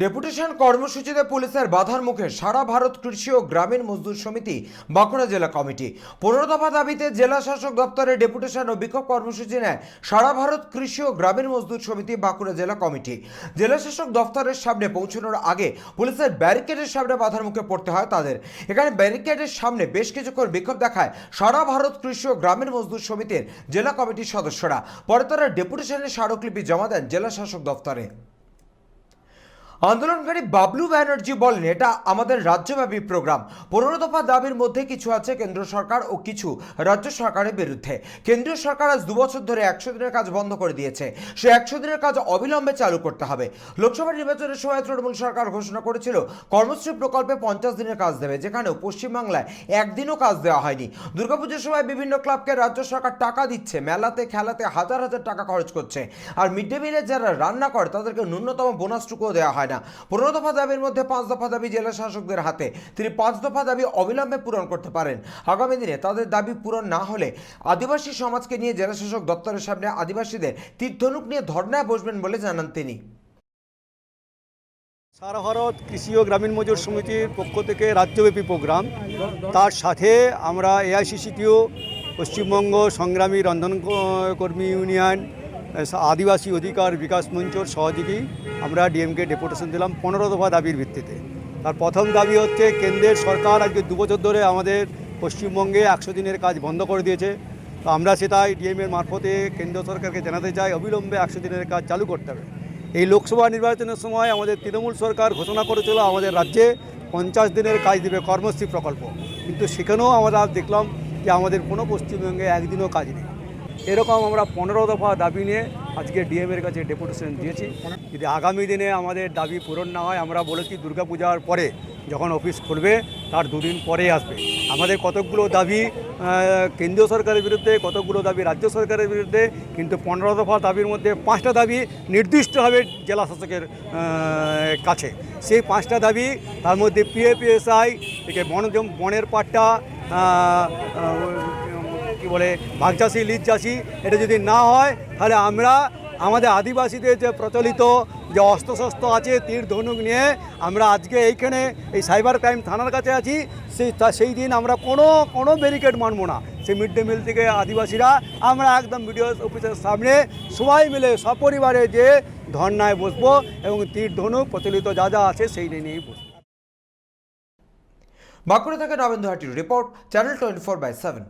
Deputation কর্মসূচিতে পুলিশের বাধার মুখে সারা ভারত কৃষি ও গ্রামীণ মজদুর সমিতি, বাঁকুড়া জেলা কমিটি। পনেরো দফা দাবিতে জেলা শাসক দপ্তরে ডেপুটেশন ও বিক্ষোভ কর্মসূচি নেয় সারা ভারত কৃষি ও গ্রামীণ মজদুর সমিতি, বাঁকুড়া জেলা কমিটি। জেলা শাসক দপ্তরের সামনে পৌঁছানোর আগে পুলিশের ব্যারিকেডের সামনে বাধার মুখে পড়তে হয় তাদের। এখানে ব্যারিকেডের সামনে বেশ কিছুক্ষণ বিক্ষোভ দেখায় সারা ভারত কৃষি ও গ্রামীণ মজদুর সমিতির জেলা কমিটির সদস্যরা। পরে তারা ডেপুটেশনের স্মারকলিপি জমা দেন জেলা শাসক দপ্তরে। আন্দোলনকারী বাবলু ব্যানার্জি বলেন, এটা আমাদের রাজ্যব্যাপী প্রোগ্রাম। পনেরো দফা দাবির মধ্যে কিছু আছে কেন্দ্র সরকার ও কিছু রাজ্য সরকারের বিরুদ্ধে। কেন্দ্রীয় সরকার আজ দুবছর ধরে একশো দিনের কাজ বন্ধ করে দিয়েছে। সে একশো দিনের কাজ অবিলম্বে চালু করতে হবে। লোকসভা নির্বাচনের সময় তৃণমূল সরকার ঘোষণা করেছিল কর্মশ্রী প্রকল্পে পঞ্চাশ দিনের কাজ দেবে যেখানেও পশ্চিমবাংলায় একদিনও কাজ দেওয়া হয়নি। দুর্গাপুজোর সময় বিভিন্ন ক্লাবকে রাজ্য সরকার টাকা দিচ্ছে, মেলাতে, খেলাতে হাজার হাজার টাকা খরচ করছে। আর মিড ডে মিলে যারা রান্না করে, তাদেরকে ন্যূনতম বোনাসটুকুও দেওয়া হয় না। পনেরো দফা দাবির মধ্যে পাঁচ দফা দাবি জেলা শাসকদের হাতে। তিনি পাঁচ দফা দাবি অবিলম্বে পূরণ করতে পারেন। আগামী দিনে তাদের দাবি পূরণ না হলে আদিবাসী সমাজকে নিয়ে জেলা শাসক দপ্তরের সামনে আদিবাসীদের তীর্থনুক নিয়ে ধর্নায় বসবেন বলে জানান তিনি। সারা ভারত কৃষি ও গ্রামীণ মজুর সমিতির পক্ষ থেকে রাজ্যব্যাপী প্রোগ্রাম। তার সাথে আমরা এআইসিসিটিও, পশ্চিমবঙ্গ সংগ্রামী রন্ধন কর্মী ইউনিয়ন আদিবাসী অধিকার বিকাশ মঞ্চর সহযোগী আমরা ডিএমকে ডেপুটেশন দিলাম পনেরো দফা দাবির ভিত্তিতে তার প্রথম দাবি হচ্ছে কেন্দ্রের সরকার আজকে দুবছর ধরে আমাদের পশ্চিমবঙ্গে একশো দিনের কাজ বন্ধ করে দিয়েছে তো আমরা সেটাই ডিএমের মারফতে কেন্দ্র সরকারকে জানাতে চাই অবিলম্বে একশো দিনের কাজ চালু করতে হবে এই লোকসভা নির্বাচনের সময় আমাদের তৃণমূল সরকার ঘোষণা করেছিল আমাদের রাজ্যে পঞ্চাশ দিনের কাজ দেবে কর্মশ্রী প্রকল্প কিন্তু সেখানেও আমরা দেখলাম যে আমাদের কোনো পশ্চিমবঙ্গে একদিনও কাজ নেই এরকম আমরা পনেরো দফা দাবি নিয়ে আজকে ডিএমের কাছে ডেপুটেশন দিয়েছি। যদি আগামী দিনে আমাদের দাবি পূরণ না হয়, আমরা বলেছি দুর্গাপূজার পরে যখন অফিস খুলবে, তার দুদিন পরেই আসবে। আমাদের কতকগুলো দাবি কেন্দ্রীয় সরকারের বিরুদ্ধে, কতকগুলো দাবি রাজ্য সরকারের বিরুদ্ধে, কিন্তু পনেরো দফা দাবির মধ্যে পাঁচটা দাবি নির্দিষ্টভাবে জেলা শাসকের কাছে। সেই পাঁচটা দাবি, তার মধ্যে পিএপিএসআই থেকে বন বনের পাট্টা কি বলে ভাগ চাষি লিজ চাষি, এটা যদি না হয়, তাহলে আমরা আমাদের আদিবাসীদের যে প্রচলিত যে অস্ত্রশস্ত্র আছে, তীর ধনুক নিয়ে আমরা আজকে এইখানে এই সাইবার ক্রাইম থানার কাছে আছি। সেই সেই দিন আমরা কোনো কোনো ব্যারিকেড মানবো না। সেই মিড ডে মিল থেকে আদিবাসীরা আমরা একদম বিডিও অফিসের সামনে সবাই মিলে, সপরিবারে যে ধর্নায় বসবো এবং তীর ধনুক প্রচলিত যা যা আছে সেই নিয়েই বসবো। বাঁকুড়া থেকে Nabendu হাটির report, channel twenty four by seven.